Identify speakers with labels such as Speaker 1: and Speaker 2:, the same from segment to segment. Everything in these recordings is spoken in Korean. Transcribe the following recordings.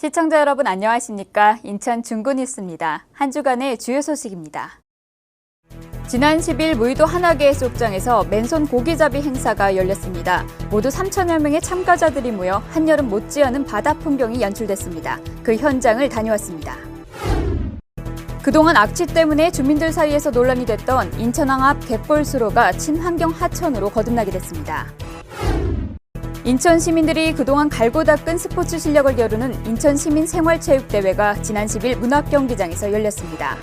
Speaker 1: 시청자 여러분 안녕하십니까? 인천 중구뉴스입니다. 한 주간의 주요 소식입니다. 지난 10일 무의도 한화계 해수욕장에서 맨손 고기잡이 행사가 열렸습니다. 모두 3천여 명의 참가자들이 모여 한여름 못지않은 바다 풍경이 연출됐습니다. 그 현장을 다녀왔습니다. 그동안 악취 때문에 주민들 사이에서 논란이 됐던 인천항 앞 갯벌 수로가 친환경 하천으로 거듭나게 됐습니다. 인천 시민들이 그동안 갈고 닦은 스포츠 실력을 겨루는 인천 시민 생활체육대회가 지난 10일 문학경기장에서 열렸습니다.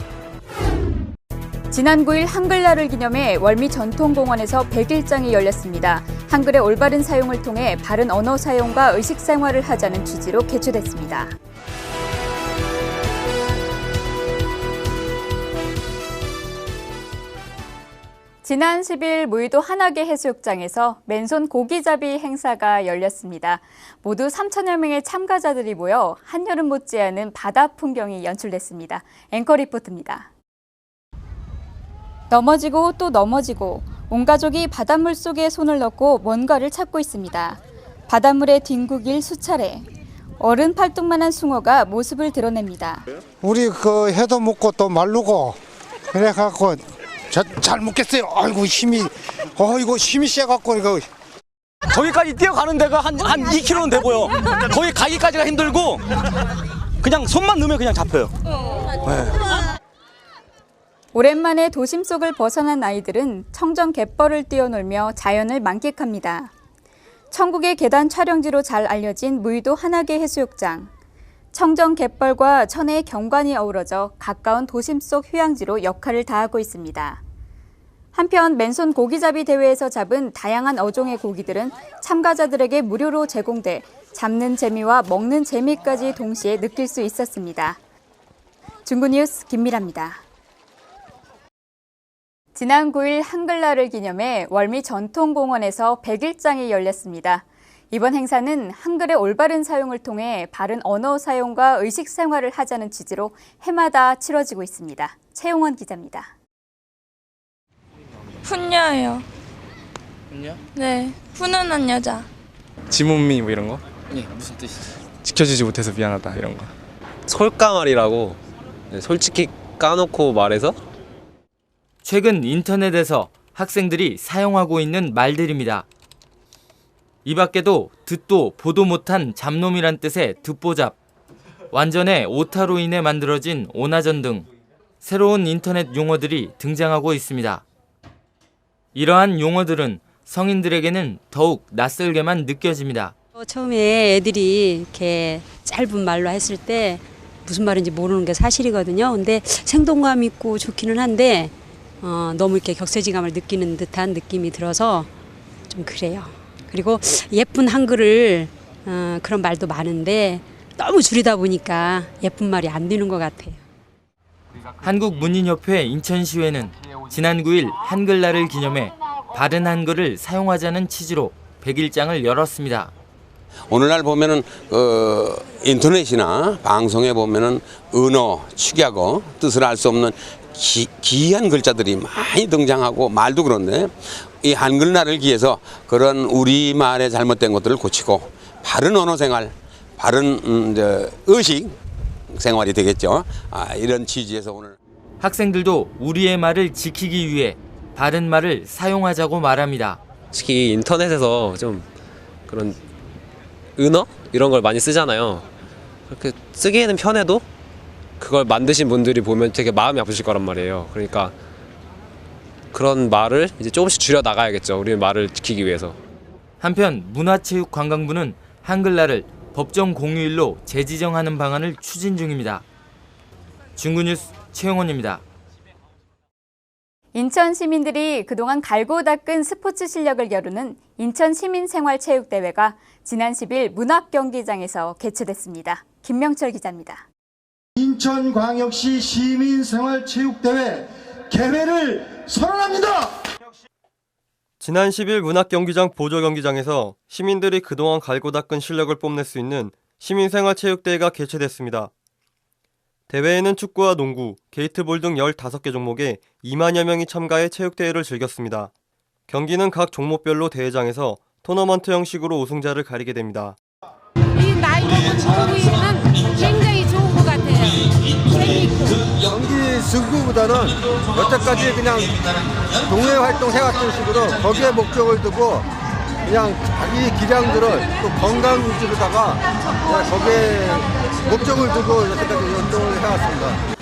Speaker 1: 지난 9일 한글날을 기념해 월미 전통공원에서 100일장이 열렸습니다. 한글의 올바른 사용을 통해 바른 언어 사용과 의식 생활을 하자는 취지로 개최됐습니다. 지난 10일 무의도 한화계 해수욕장에서 맨손 고기잡이 행사가 열렸습니다. 모두 3천여 명의 참가자들이 모여 한여름 못지않은 바다 풍경이 연출됐습니다. 앵커 리포트입니다. 넘어지고 또 넘어지고 온 가족이 바닷물 속에 손을 넣고 뭔가를 찾고 있습니다. 바닷물에 뒹구길 수차례 어른 팔뚝만한 숭어가 모습을 드러냅니다.
Speaker 2: 우리 그 해도 먹고 또 말르고 그래 갖고 저, 잘 먹겠어요. 아이고 힘이 어이고 힘이 세갖고 이거
Speaker 3: 저기까지 뛰어가는 데가 한, 한 2km는 돼 보여. 거기 가기까지가 힘들고, 그냥 손만 넣으면 그냥 잡혀요.
Speaker 1: 오랜만에 도심 속을 벗어난 아이들은 청정 갯벌을 뛰어놀며 자연을 만끽합니다. 천국의 계단 촬영지로 잘 알려진 무의도 한화계 해수욕장. 청정 갯벌과 천혜의 경관이 어우러져 가까운 도심 속 휴양지로 역할을 다하고 있습니다. 한편 맨손 고기잡이 대회에서 잡은 다양한 어종의 고기들은 참가자들에게 무료로 제공돼 잡는 재미와 먹는 재미까지 동시에 느낄 수 있었습니다. 중구뉴스 김미라입니다. 지난 9일 한글날을 기념해 월미 전통공원에서 100일장이 열렸습니다. 이번 행사는 한글의 올바른 사용을 통해 바른 언어 사용과 의식 생활을 하자는 취지로 해마다 치러지고 있습니다. 최용원 기자입니다.
Speaker 4: 훈녀예요.
Speaker 5: 훈녀?
Speaker 4: 네, 훈훈한 여자.
Speaker 5: 지문미 뭐 이런 거?
Speaker 3: 예, 무슨 뜻이지?
Speaker 5: 지켜주지 못해서 미안하다 이런 거.
Speaker 6: 솔까말이라고 네, 솔직히 까놓고 말해서
Speaker 7: 최근 인터넷에서 학생들이 사용하고 있는 말들입니다. 이 밖에도 듣도 보도 못한 잡놈이란 뜻의 듣보잡, 완전의 오타로 인해 만들어진 오나전 등 새로운 인터넷 용어들이 등장하고 있습니다. 이러한 용어들은 성인들에게는 더욱 낯설게만 느껴집니다.
Speaker 8: 어, 처음에 애들이 이렇게 짧은 말로 했을 때 무슨 말인지 모르는 게 사실이거든요. 근데 생동감 있고 좋기는 한데 어, 너무 이렇게 격세지감을 느끼는 듯한 느낌이 들어서 좀 그래요. 그리고 예쁜 한글을 어, 그런 말도 많은데 너무 줄이다 보니까 예쁜 말이 안 되는 것 같아요.
Speaker 7: 한국문인협회 인천시회는 지난 9일 한글날을 기념해 바른 한글을 사용하자는 취지로 100일장을 열었습니다.
Speaker 6: 오늘날 보면은 그 인터넷이나 방송에 보면은 언어, 축약어 뜻을 알 수 없는 기, 기이한 글자들이 많이 등장하고 말도 그런데 이 한글날을 기해서 그런 우리 말의 잘못된 것들을 고치고 바른 언어 생활, 바른 음, 저, 의식 생활이 되겠죠. 아, 이런 취지에서 오늘.
Speaker 7: 학생들도 우리의 말을 지키기 위해 바른 말을 사용하자고 말합니다.
Speaker 9: 특히 인터넷에서 좀 그런 은어 이런 걸 많이 쓰잖아요. 그렇게 쓰기에는 편해도 그걸 만드신 분들이 보면 되게 마음이 아프실 거란 말이에요. 그러니까 그런 말을 이제 조금씩 줄여 나가야겠죠. 우리 말을 지키기 위해서.
Speaker 7: 한편 문화체육관광부는 한글날을 법정 공휴일로 재지정하는 방안을 추진 중입니다. 중구뉴스 최영원입니다.
Speaker 1: 인천 시민들이 그동안 갈고 닦은 스포츠 실력을 겨루는 인천 시민생활체육대회가 지난 10일 문학경기장에서 개최됐습니다. 김명철 기자입니다.
Speaker 10: 인천광역시 시민생활체육대회 개회를 선언합니다.
Speaker 11: 지난 10일 문학경기장 보조경기장에서 시민들이 그동안 갈고 닦은 실력을 뽐낼 수 있는 시민생활체육대회가 개최됐습니다. 대회에는 축구와 농구, 게이트볼 등 15개 종목에 2만여 명이 참가해 체육대회를 즐겼습니다. 경기는 각 종목별로 대회장에서 토너먼트 형식으로 우승자를 가리게 됩니다.
Speaker 4: 이 나이 먹은 부위는
Speaker 12: 경기 승부보다는 여태까지 그냥 동네 활동 해왔던 식으로 거기에 목적을 두고 그냥 자기 기량들을 또 건강 위주로다가 그냥 거기에 목적을 두고 여태까지 운동을 해왔습니다.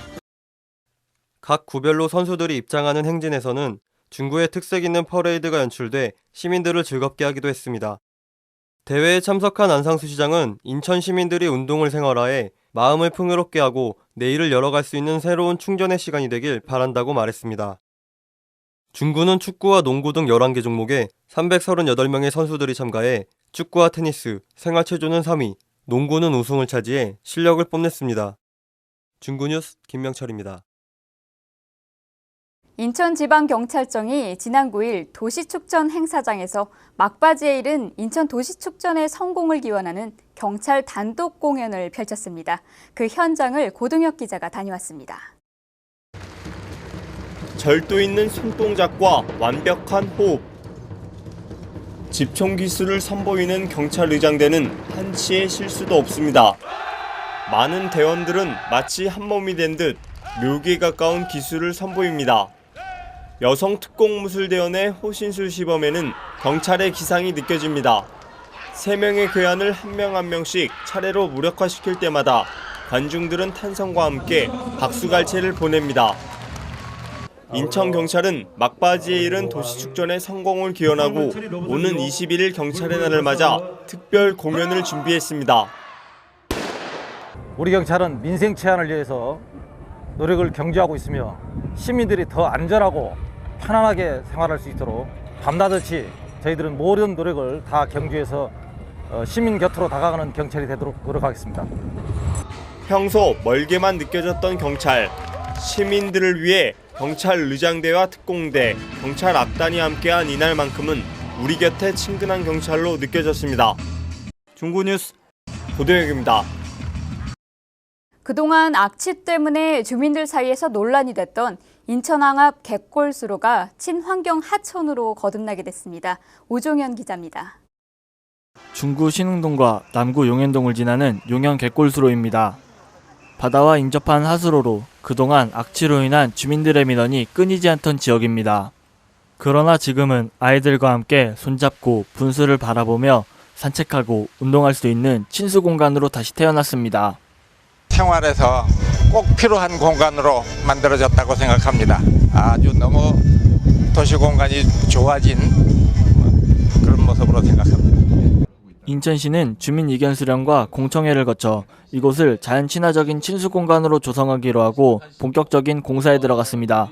Speaker 11: 각 구별로 선수들이 입장하는 행진에서는 중구의 특색 있는 퍼레이드가 연출돼 시민들을 즐겁게 하기도 했습니다. 대회에 참석한 안상수 시장은 인천 시민들이 운동을 생활화해 마음을 풍요롭게 하고 내일을 열어갈 수 있는 새로운 충전의 시간이 되길 바란다고 말했습니다. 중구는 축구와 농구 등 11개 종목에 338명의 선수들이 참가해 축구와 테니스, 생활체조는 3위, 농구는 우승을 차지해 실력을 뽐냈습니다. 중구뉴스 김명철입니다.
Speaker 1: 인천지방경찰청이 지난 9일 도시축전 행사장에서 막바지에 이른 인천 도시축전의 성공을 기원하는 경찰 단독 공연을 펼쳤습니다. 그 현장을 고동혁 기자가 다녀왔습니다.
Speaker 13: 절도 있는 손동작과 완벽한 호흡. 집총 기술을 선보이는 경찰 의장대는 한치의 실수도 없습니다. 많은 대원들은 마치 한 몸이 된 듯 묘기에 가까운 기술을 선보입니다. 여성 특공무술대원의 호신술 시범에는 경찰의 기상이 느껴집니다. 세 명의 괴한을 한 명 한 명씩 차례로 무력화시킬 때마다 관중들은 탄성과 함께 박수갈채를 보냅니다. 인천경찰은 막바지에 이른 도시축전의 성공을 기원하고 오는 21일 경찰의 날을 맞아 특별 공연을 준비했습니다.
Speaker 14: 우리 경찰은 민생 치안을 위해서 노력을 경주하고 있으며 시민들이 더 안전하고 편안하게 생활할 수 있도록 밤낮없이 저희들은 모든 노력을 다 경주해서 어, 시민 곁으로 다가가는 경찰이 되도록 노력하겠습니다.
Speaker 13: 평소 멀게만 느껴졌던 경찰, 시민들을 위해 경찰 의장대와 특공대, 경찰 악단이 함께한 이날만큼은 우리 곁에 친근한 경찰로 느껴졌습니다. 중구뉴스 고도혁입니다.
Speaker 1: 그동안 악취 때문에 주민들 사이에서 논란이 됐던 인천항 앞 갯골수로가 친환경 하천으로 거듭나게 됐습니다. 오종현 기자입니다.
Speaker 15: 중구 신흥동과 남구 용현동을 지나는 용현 갯골수로입니다. 바다와 인접한 하수로로 그동안 악취로 인한 주민들의 민원이 끊이지 않던 지역입니다. 그러나 지금은 아이들과 함께 손잡고 분수를 바라보며 산책하고 운동할 수 있는 친수 공간으로 다시 태어났습니다.
Speaker 16: 생활에서 꼭 필요한 공간으로 만들어졌다고 생각합니다. 아주 너무 도시 공간이 좋아진 그런 모습으로 생각합니다.
Speaker 15: 인천시는 주민 의견 수렴과 공청회를 거쳐 이곳을 자연 친화적인 친수 공간으로 조성하기로 하고 본격적인 공사에 들어갔습니다.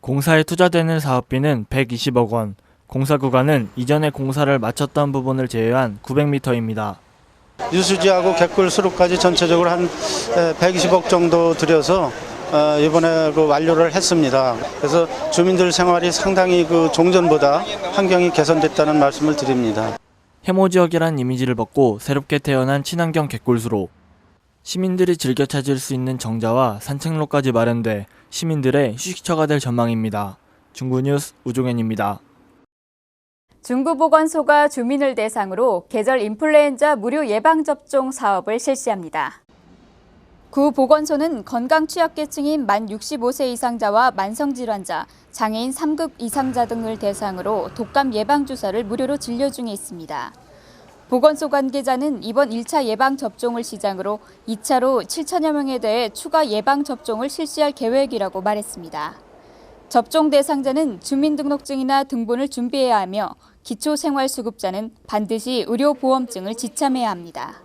Speaker 15: 공사에 투자되는 사업비는 120억 원, 공사 구간은 이전에 공사를 마쳤던 부분을 제외한 900m입니다.
Speaker 17: 유수지하고 갯골 수로까지 전체적으로 한 120억 정도 들여서 어, 이번에 그 완료를 했습니다. 그래서 주민들 생활이 상당히 그 종전보다 환경이 개선됐다는 말씀을 드립니다.
Speaker 15: 해모 지역이란 이미지를 벗고 새롭게 태어난 친환경 갯골수로 시민들이 즐겨 찾을 수 있는 정자와 산책로까지 마련돼 시민들의 휴식처가 될 전망입니다. 중구뉴스 우종현입니다.
Speaker 1: 중구보건소가 주민을 대상으로 계절 인플루엔자 무료 예방접종 사업을 실시합니다. 구 보건소는 건강 취약계층인 만 65세 이상자와 만성질환자, 장애인 3급 이상자 등을 대상으로 독감 예방주사를 무료로 진료 중에 있습니다. 보건소 관계자는 이번 1차 예방접종을 시작으로 2차로 7천여 명에 대해 추가 예방접종을 실시할 계획이라고 말했습니다. 접종 대상자는 주민등록증이나 등본을 준비해야 하며 기초생활수급자는 반드시 의료보험증을 지참해야 합니다.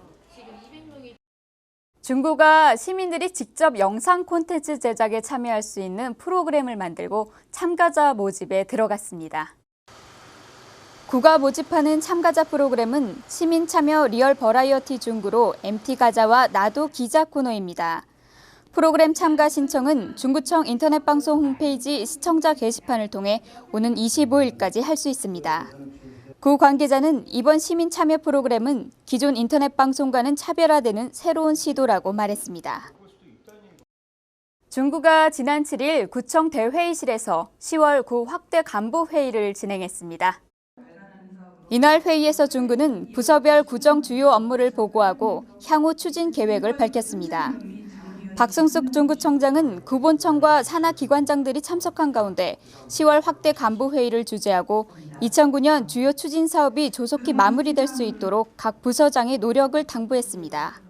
Speaker 1: 중구가 시민들이 직접 영상 콘텐츠 제작에 참여할 수 있는 프로그램을 만들고 참가자 모집에 들어갔습니다. 구가 모집하는 참가자 프로그램은 시민 참여 리얼 버라이어티 중구로 MT 가자와 나도 기자 코너입니다. 프로그램 참가 신청은 중구청 인터넷 방송 홈페이지 시청자 게시판을 통해 오는 25일까지 할 수 있습니다. 구 관계자는 이번 시민 참여 프로그램은 기존 인터넷 방송과는 차별화되는 새로운 시도라고 말했습니다. 중구가 지난 7일 구청 대회의실에서 10월 구 확대 간부 회의를 진행했습니다. 이날 회의에서 중구는 부서별 구정 주요 업무를 보고하고 향후 추진 계획을 밝혔습니다. 박승숙 중구청장은 구본청과 산하 기관장들이 참석한 가운데 10월 확대 간부 회의를 주재하고 2009년 주요 추진 사업이 조속히 마무리될 수 있도록 각 부서장의 노력을 당부했습니다.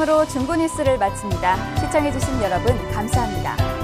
Speaker 1: 이상으로 중구 뉴스를 마칩니다. 시청해주신 여러분 감사합니다.